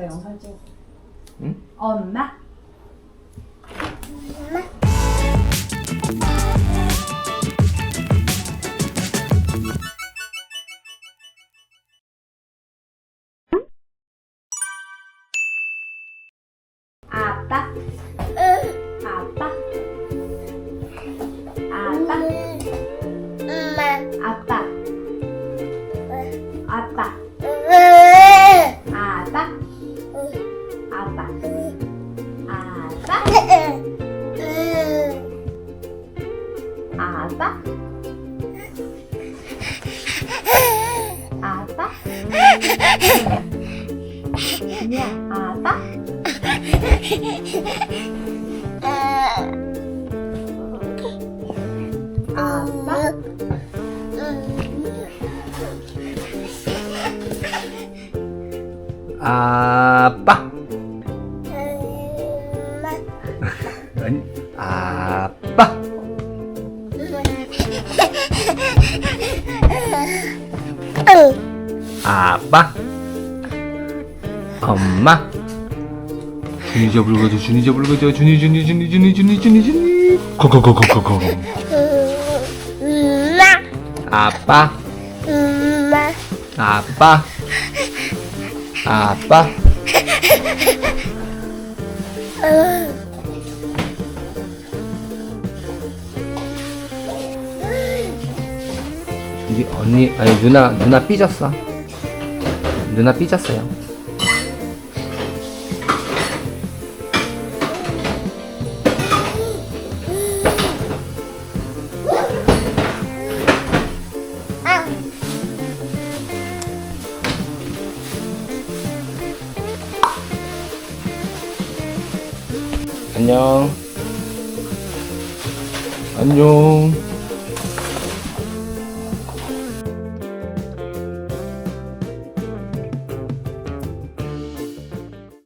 아빠 영상 찍어. 응? 엄마? 아빠? 아빠? 준이야, 아빠? 아빠? 아빠. 아빠. 아빠. 엄마. 준이 잡을 거죠. 준이 잡을 거죠. 준이 준이 준이 준이 준이 준이 준이. 고고고고고고. 아빠. 아빠. 아빠. 우리 언니 아니 누나 누나 삐졌어. 누나 삐졌어요. 안녕. 안녕.